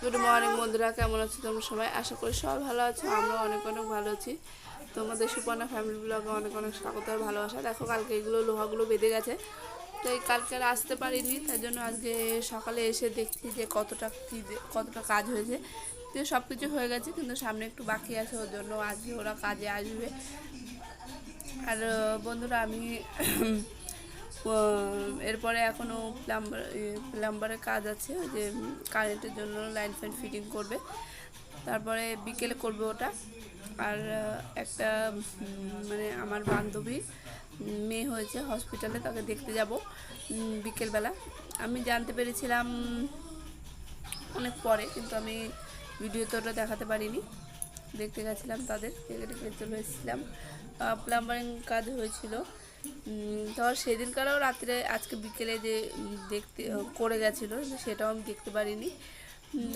Good morning বন্ধুরা। কেমন আছো তোমরা সবাই? আশা করি সবাই ভালো আছো। আমরা অনেক অনেক ভালো আছি। তোমাদের সুপর্ণা ফ্যামিলি ব্লগে অনেক অনেক স্বাগত আর ভালোবাসা। দেখো, কালকে এগুলো, লোহাগুলো বেঁধে গেছে। তো এই কালকে আর আসতে পারিনি, তাই জন্য আজকে সকালে এসে দেখছি যে কতটা কী কতটা কাজ হয়েছে। তো সব কিছু হয়ে গেছে, কিন্তু সামনে একটু বাকি আছে, ওর জন্য আজকে ওরা কাজে আসবে। আর, বন্ধুরা, আমি এরপরে এখনও প্লাম্বার প্লাম্বারের কাজ আছে যে কারেন্টের জন্য লাইন ফাইন ফিটিং করবে। তারপরে বিকেলে করবে ওটা। আর একটা মানে আমার বান্ধবী মেয়ে হয়েছে হসপিটালে তাকে দেখতে যাব বিকেলবেলা। আমি জানতে পেরেছিলাম অনেক পরে, কিন্তু আমি ভিডিওতে ওটা দেখাতে পারিনি। দেখতে গেছিলাম তাদের চলে এসেছিলাম। প্লাম্বারিং কাজ হয়েছিল। তো সেদিনকারও রাত্রে আজকে বিকেলে যে দেখতে করে গেছিল সেটাও আমি দেখতে পারিনি।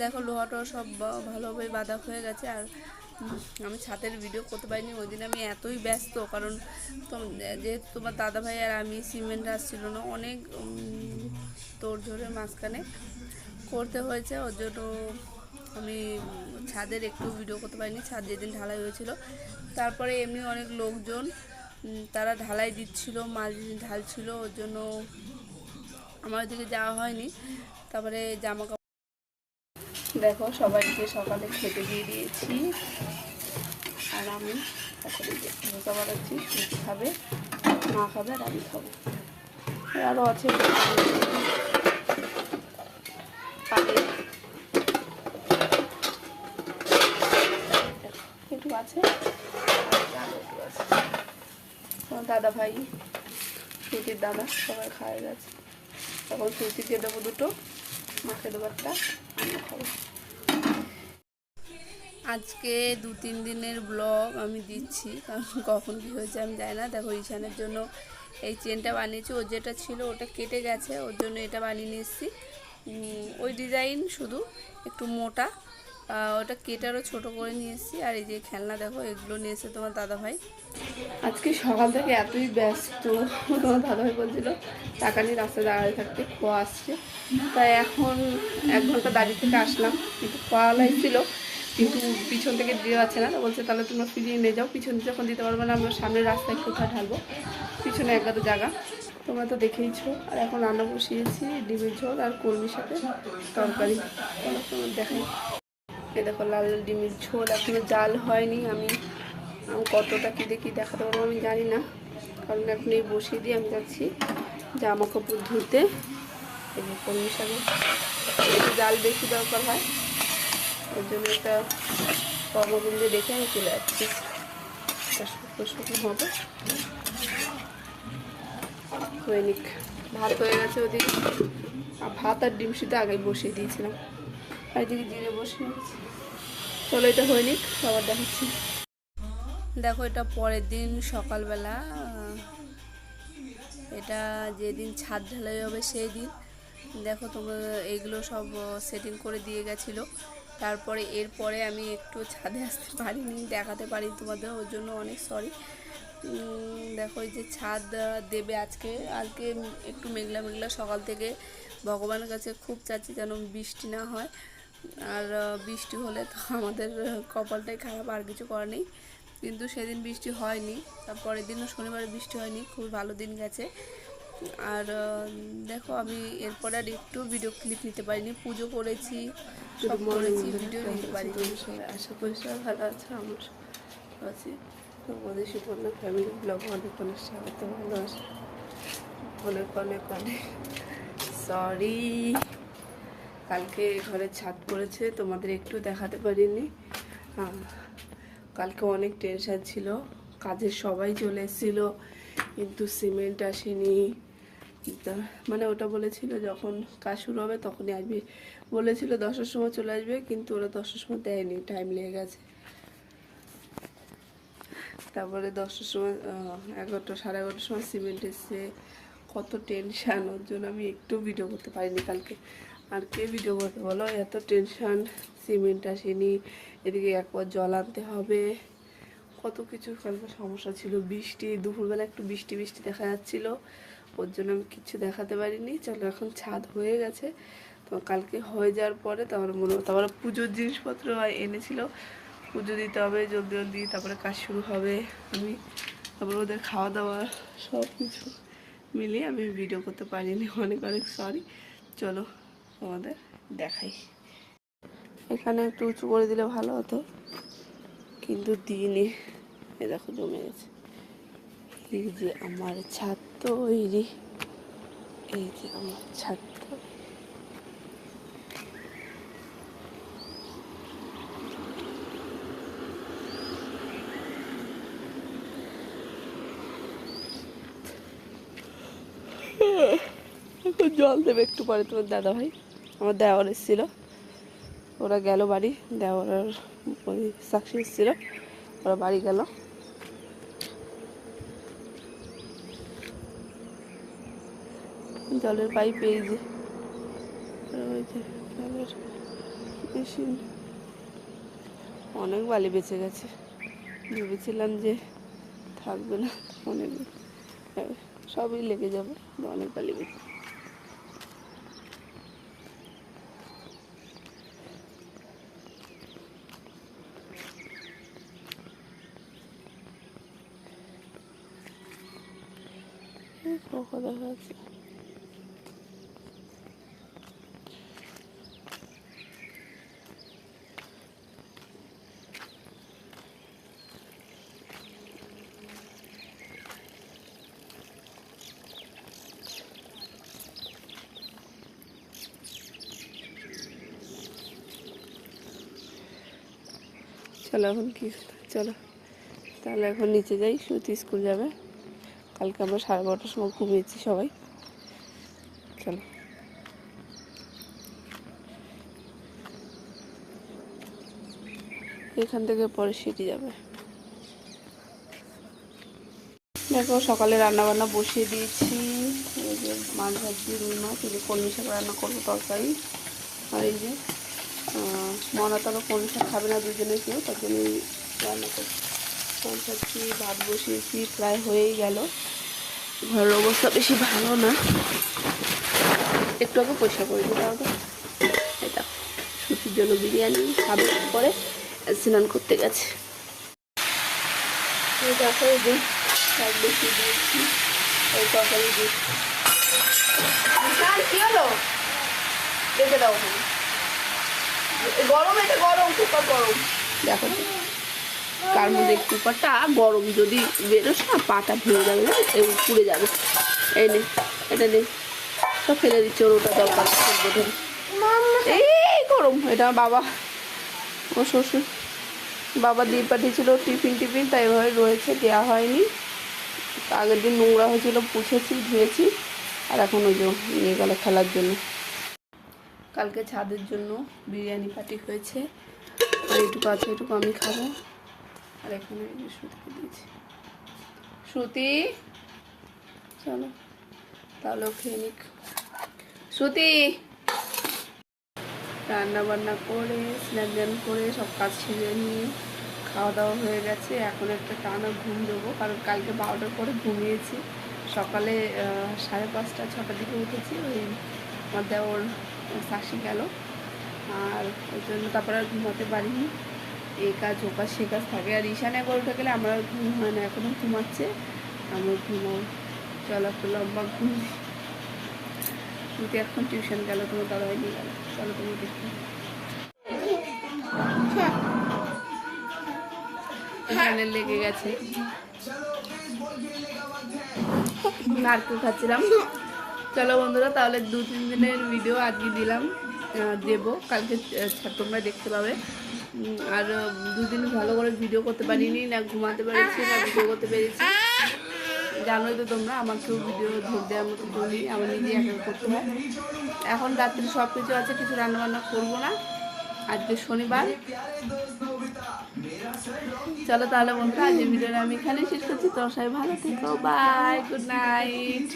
দেখো লোহাটাও সব ভালোভাবে বাঁধা হয়ে গেছে আর আমি ছাদের ভিডিও করতে পারিনি। ওই দিন আমি এতই ব্যস্ত কারণ যেহেতু তোমার দাদা ভাই আর আমি সিমেন্ট আসছিল না অনেক উম, তোড় ঝোড়ের মাঝখানে করতে হয়েছে। ওর জন্য আমি ছাদের একটু ভিডিও করতে পারিনি। ছাদ যেদিন ঢালাই হয়েছিল তারপরে এমনি অনেক লোকজন তারা ঢালাই দিচ্ছিল, মাছ ঢালছিল, ওর জন্য আমার ওদিকে যাওয়া হয়নি। তারপরে জামা কাপড় দেখো, সবাইকে সকালে খেতে দিয়ে দিয়েছি। আর আমি ধোসা বানাচ্ছি সুজি খাবে, মা খাবে আর আমি খাব। আরও আছে একটু আছে। আর একটু আছে। দাদা ভাই সুতির দাদা, সবাই খায় গেছে। তখন সুতিকে দেবো দুটো মাকে দেবো একটা খাব। আজকে দু তিন দিনের ব্লগ আমি দিচ্ছি, কারণ কখন কী হয়েছে আমি জানি না। দেখো, ঈশানের জন্য এই চেনটা বানিয়েছি, ওর যেটা ছিল ওটা কেটে গেছে, ওর জন্য এটা বানিয়ে নিয়ে এসেছি। ওই ডিজাইন শুধু একটু মোটা ওটা কেটারও ছোটো করে নিয়ে এসেছি আর এই যে খেলনা দেখো, এগুলো নিয়ে এসেছে তোমার দাদাভাই। আজকে সকাল থেকে এতই ব্যস্ত। তোমার দাদাভাই বলছিল, টাকা নিয়ে রাস্তায় দাঁড়িয়ে থাকতে খোয়া আসছে। তাই এখন এক ঘণ্টা দাঁড়িয়ে থেকে আসলাম। কিন্তু খোয়া ছিল কিন্তু পিছন থেকে দিতে পারছে না, তো বলছে, তাহলে তোমরা ফিরিয়ে নিয়ে যাও। পিছন দিয়ে যখন দিতে পারবে না, আমরা সামনের রাস্তায় কোথায় ঢালবো? পিছনে এক জায়গা। তোমরা তো দেখেইছো। আর এখন রান্না বসিয়েছি ডিমের ঝোল আর কর্মীর সাথে তরকারি। তোমার দেখাই। এই দেখো লাল লাল ডিমের ঝোল, এখনও জাল হয়নি আমি। কতটা কী দেখি দেখাতে পারব আমি জানি না। কারণ এখন এই বসিয়ে দিয়ে আমি যাচ্ছি জামা কাপড় ধুতে। এই যে কর্মীর সাথে একটু জাল বেশি দরকার হয়। ওই জন্য একটা কর্মবিন্দু দেখে আমি চলে যাচ্ছি। শুকনো শুকনো হবে। দৈনিক ভাত হয়ে গেছে ওদিকে। ভাত আর ডিম সিদ্ধ আগে বসিয়ে দিয়েছিলাম। আর দিয়েছি চলো, এটা হয়নি সবার দেখাচ্ছি। দেখো, এটা পরের দিন সকালবেলা এটা যেদিন ছাদ ঢালাই হবে সেই দিন। দেখো, তোমার এইগুলো সব সেটিং করে দিয়ে গেছিল। তারপরে, এরপরে আমি একটু ছাদে আসতে পারিনি, দেখাতে পারি তোমাদের, ওর জন্য অনেক সরি দেখো যে ছাদ দেবে আজকে। আজকে একটু মেঘলা মেঘলা সকাল থেকে ভগবানের কাছে খুব চাচ্ছি যেন বৃষ্টি না হয়। আর বৃষ্টি হলে তো আমাদের কপালটাই খারাপ আর কিছু করার নেই। কিন্তু সেদিন বৃষ্টি হয়নি তারপরের দিনও শনিবারে বৃষ্টি হয়নি খুব ভালো দিন গেছে। আর দেখো আমি এরপরে আর একটু ভিডিও ক্লিপ নিতে পারিনি পুজো করেছি সব করেছি ভিডিও নিতে পারিনি। আশা করি সবাই ভালো আছে আমার আছি। তোমাদের সুপর্ণ ফ্যামিলি ব্লগ অনেক অনেক স্বাগত ভালোবাসা। অনেক অনেক অনেক। সরি কালকে ঘরের ছাদ পড়েছে, তোমাদের একটু দেখাতে পারিনি। কালকে অনেক টেনশন ছিল, কাজের সবাই চলে এসেছিল, কিন্তু সিমেন্ট আসেনি। মানে ওটা বলেছিল যখন কাজ শুরু হবে তখনই আসবে। বলেছিল দশটার সময় চলে আসবে, কিন্তু ওরা দশটার সময় দেয়নি টাইম লেগে গেছে। তারপরে দশটার সময় এগারোটা, সাড়ে এগারোটার সময় সিমেন্ট এসছে। কত টেনশান ওর জন্য আমি একটু ভিডিও করতে পারিনি কালকে। আর কে ভিডিও করতে বলো? এত টেনশান সিমেন্ট আসেনি, এদিকে একবার জল আনতে হবে। কত কিছু কালকে সমস্যা ছিল। বৃষ্টি, দুপুরবেলা একটু বৃষ্টি বৃষ্টি দেখা যাচ্ছিল। ওর জন্য আমি কিছু দেখাতে পারিনি। চলো, এখন ছাদ হয়ে গেছে। তো কালকে হয়ে যাওয়ার পরে তারপরে মনে হয় তারপরে পুজোর জিনিসপত্র এনেছিল। পুজো দিতে হবে জলদি জলদি তারপরে কাজ শুরু হবে। আমি তারপরে ওদের খাওয়া দাওয়া সব কিছু মিলিয়ে আমি ভিডিও করতে পারিনি। অনেক অনেক সরি চলো তোমাদের দেখাই। এখানে একটু উঁচু করে দিলে ভালো হতো। কিন্তু দিনে, এ দেখো জমে গেছে। এই যে আমার ছাদ তৈরি। এই যে আমার ছাদ জল দেবে একটু পরে তোমার দাদা ভাই আমার দেওয়ার এসেছিল। ওরা গেল বাড়ি, দেওয়ার ওই সাক্ষী এসেছিল। ওরা বাড়ি গেল। জলের পাইপ যে। ওই যে জলের মেশিন। অনেক বালি বেঁচে গেছে। ভেবেছিলাম যে থাকবে না। অনেক সবই লেগে যাবে, অনেক বালি বেঁচে পোকা দেখা যাচ্ছে। চলো এখন কি চলো। তাহলে এখন নিচে যাই সুতি স্কুল যাবে। কালকে আমরা সাড়ে বারোটার সময় ঘুমিয়েছি সবাই। চলো। এখান থেকে পরে সিটি যাবে। দেখো, সকালে রান্না বান্না বসিয়ে দিয়েছি। এই যে মাছ ভাজি, রুই মাছ, এই যে কলমি শাক রান্না করব তরকারি। আর এই যে মনা তারা কলমি শাক খাবে না, দুজনে কেউ, তার জন্যই রান্না করছি। মাছ ভাজি ভাত বসিয়েছি, প্রায় হয়েই গেল। ঘরের অবস্থা বেশি ভালো না। একটু আগে পয়সা করে দিতে হবে। এটা সুতির জন্য বিরিয়ানি খাবে, পরে স্নান করতে গেছে। দেখো যে শাক বসিয়ে দিয়েছি, এই তরকারি দিয়েছি কি হলো? রেখে দাও গরম, এটা গরম, কুকার গরম। দেখো। তার মধ্যে একটু পাটা গরম যদি বেরোস না, পাটা ভেঙে যাবে এই পুড়ে যাবে। এই নে, এটা নে। সব ফেলে দিচ্ছে, ওর ওটা দরকার এই গরম, এটা বাবা ও শ্বশুর। বাবা দিয়ে পাঠিয়েছিল টিফিন টিফিন, তাই এভাবে রয়েছে দেওয়া হয়নি। আগের দিন নোংরা হয়েছিল, পুছেছি, ধুয়েছি, আর এখন ওই নিয়ে গেল খেলার জন্য। কালকে ছাদের জন্য বিরিয়ানি পার্টি হয়েছে। আর এটুকু আছে এটুকু আমি খাব। আর এখানে শ্রুতিকে দিয়েছি। শ্রুতি, চলো, তাহলে খেয়ে নিক। শ্রুতি! রান্না বান্না করে, স্নান করে, সব কাজ ছেড়ে নিয়ে খাওয়া দাওয়া হয়ে গেছে। এখন একটা টানা ঘুম দেবো, কারণ কালকে বারোটার পরে ঘুমিয়েছি। সকালে সাড়ে পাঁচটা, ছটার দিকে উঠেছি, ওই আমার দেওর শাসি গেল। আর ওই জন্য তারপরে আর ঘুমাতে পারিনি। এই কাজ, ও কাজ সে কাজ থাকে। আর ঈশানে করে উঠে গেলে আমার ঘুম হয় না এখনও ঘুমাচ্ছে। আমার ঘুমাও চল একটা লম্বা ঘুম। এখন টিউশন গেল তোমার দাদাভাই নিয়ে গেল। চলো তুমি দেখো লেগে গেছে। নারকেল খাচ্ছিলাম। চলো বন্ধুরা, তাহলে দু তিন দিনের ভিডিও আজকে দিলাম। দেবো। কালকে তোমরা দেখতে পাবে। আর দুদিন ভালো করে ভিডিও করতে পারিনি, না ঘুমাতে পেরেছি, না ভিডিও করতে পেরেছি। জানোই তো তোমরা, আমাকেও ভিডিও ধর দেওয়ার মতো বলি আমার নিজেই একা করতে হয়। এখন রাত্রে সব কিছু আছে, কিছু রান্না বান্না করব না। আজকে শনিবার। চলো তাহলে বন্ধুরা, আজকের ভিডিওটা আমি এখানে শেষ করছি। তোর সবাই ভালো থেকো বাই গুড নাইট